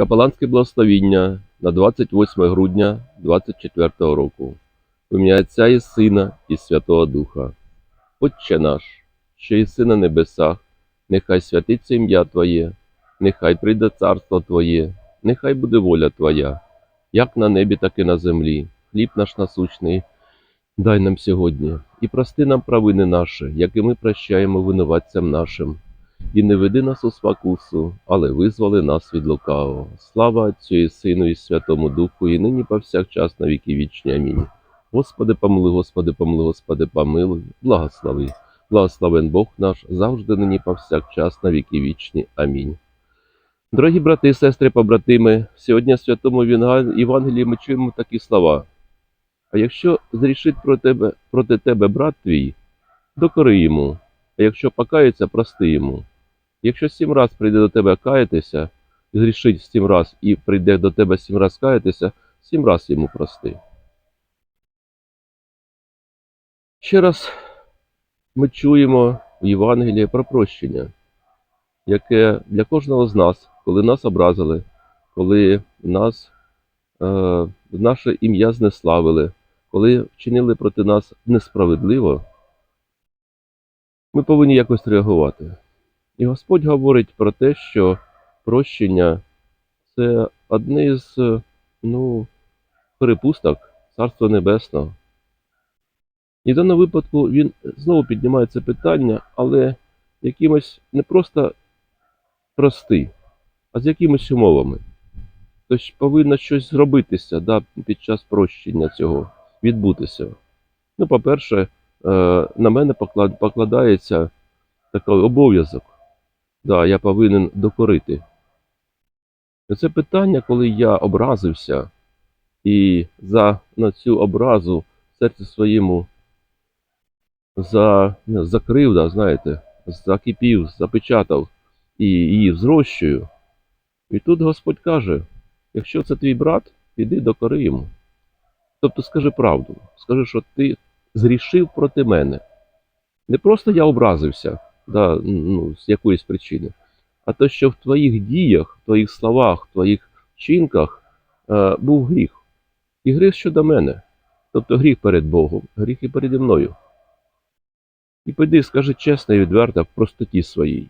Капеланське благословіння на 28 грудня 24 року. Ім'я Отця і Сина і Святого Духа. Отче наш, що єси на небесах, нехай святиться ім'я Твоє, нехай прийде царство Твоє, нехай буде воля Твоя, як на небі, так і на землі. Хліб наш насущний, дай нам сьогодні, і прости нам провини наші, як і ми прощаємо винуватцям нашим. І не веди нас у спокусу, але визволи нас від лукавого. Слава Отцю і Сину і Святому Духу, і нині повсякчас на віки вічні. Амінь. Господи, помилуй, Господи, помилуй, Господи, помилуй, благослови. Благословен Бог наш, завжди нині повсякчас на віки вічні. Амінь. Дорогі брати і сестри, побратими, сьогодні в святому Євангелії ми чуємо такі слова. А якщо зрішить проти тебе, проти тебе брат твій, докори йому, а якщо покається, прости йому. Якщо сім раз прийде до тебе каятися, зрішить сім раз і прийде до тебе сім раз каятися, сім раз йому прости. Ще раз ми чуємо в Євангелії про прощення, яке для кожного з нас, коли нас образили, коли нас, е, наше ім'я знеславили, коли вчинили проти нас несправедливо, ми повинні якось реагувати. І Господь говорить про те, що прощення це одне з ну, перепусток Царства Небесного. І в даному випадку він знову піднімає це питання, але якимось не просто прости, а з якимись умовами. Тобто повинно щось зробитися да, під час прощення цього, відбутися. Ну, по-перше, е, на мене покладається такий обов'язок. Да, я повинен докорити. Це питання, коли я образився і за на цю образу серці своєму за, закрив, да, знаєте, закипів, запечатав і її зрощую. І тут Господь каже: якщо це твій брат, піди докори йому. Тобто скажи правду, скажи, що ти зрішив проти мене. Не просто я образився, да, ну, з якоїсь причини, а то, що в твоїх діях, в твоїх словах, в твоїх вчинках е, був гріх. І гріх щодо мене. Тобто гріх перед Богом, гріх і переді мною. І піди, скажи чесно і відверто в простоті своїй.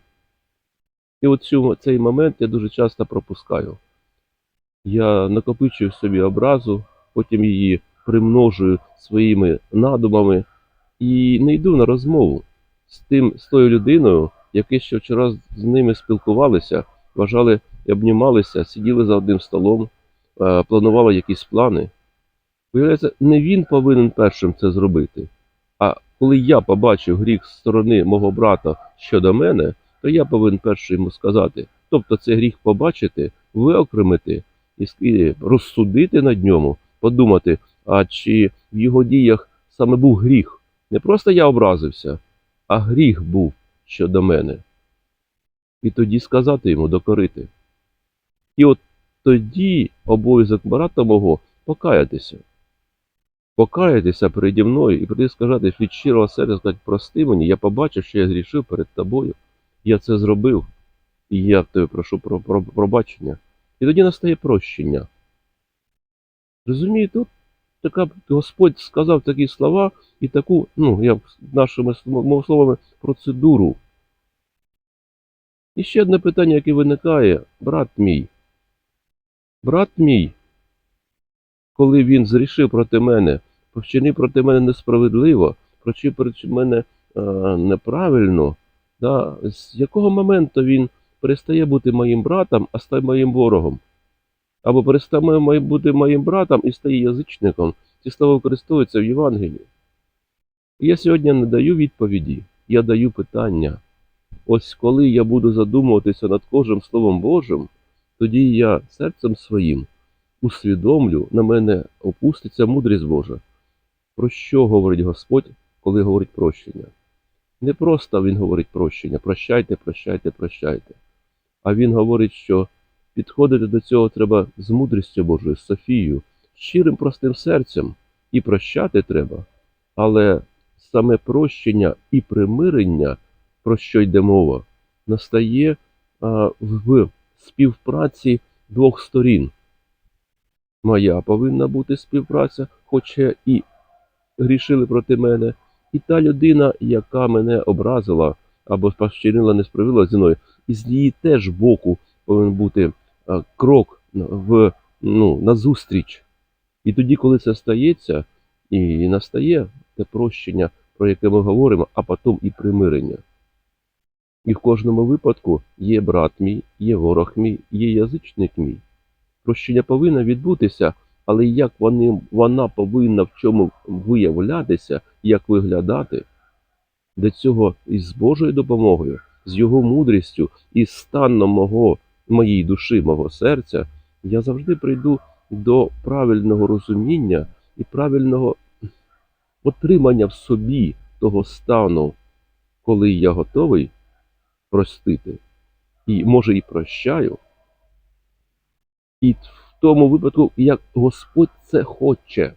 І от цю, цей момент я дуже часто пропускаю. Я накопичую собі образу, потім її примножую своїми надумами і не йду на розмову з тим, з тою людиною, яке ще вчора з ними спілкувалися, вважали і обнімалися, сиділи за одним столом, е, планували якісь плани. Виявляється, не він повинен першим це зробити. А коли я побачив гріх з сторони мого брата щодо мене, то я повинен перший йому сказати. Тобто це гріх побачити, виокремити і розсудити над ньому, подумати, а чи в його діях саме був гріх. Не просто я образився, а гріх був щодо мене. І тоді сказати йому докорити. І от тоді обов'язок брата мого покаятися. Покаятися переді мною і прийти сказати від щирого серця, сказати, прости мені, я побачив, що я зрішив перед тобою. Я це зробив, і я тебе прошу про, про пробачення. І тоді настає прощення. Розумієте, тут така Господь сказав такі слова і таку, ну, я нашими словами, процедуру. І ще одне питання, яке виникає, брат мій. Брат мій, коли він зрішив проти мене, вчинив проти мене несправедливо, вчинив проти мене е, неправильно, да, з якого моменту він перестає бути моїм братом, а стає моїм ворогом? Або перестає має бути моїм братом і стає язичником. Ці слова використовуються в Євангелії. Я сьогодні не даю відповіді, я даю питання. Ось коли я буду задумуватися над кожним Словом Божим, тоді я серцем своїм усвідомлю, на мене опуститься мудрість Божа. Про що говорить Господь, коли говорить прощення? Не просто Він говорить прощення, прощайте, прощайте, прощайте. А Він говорить, що підходити до цього треба з мудрістю Божою, з Софією, щирим простим серцем, і прощати треба. Але саме прощення і примирення, про що йде мова, настає в співпраці двох сторін. Моя повинна бути співпраця, хоча і грішили проти мене, і та людина, яка мене образила або спощинила несправедливо зі мною, і з її теж боку повинен бути е, крок в, ну, назустріч. І тоді, коли це стається, і настає те прощення, про яке ми говоримо, а потім і примирення. І в кожному випадку є брат мій, є ворог мій, є язичник мій. Прощення повинно відбутися, але як вони, вона повинна в чому виявлятися, як виглядати, до цього із Божою допомогою, з його мудрістю і станом мого, моєї душі, мого серця, я завжди прийду до правильного розуміння і правильного отримання в собі того стану, коли я готовий простити, і може і прощаю. І в тому випадку, як Господь це хоче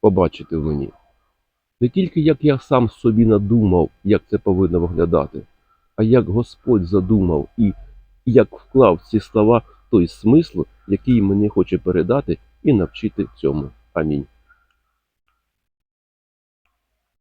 побачити в мені. Не тільки як я сам собі надумав, як це повинно виглядати, а як Господь задумав і як вклав ці слова той смисл, який мені хоче передати і навчити цьому. Амінь.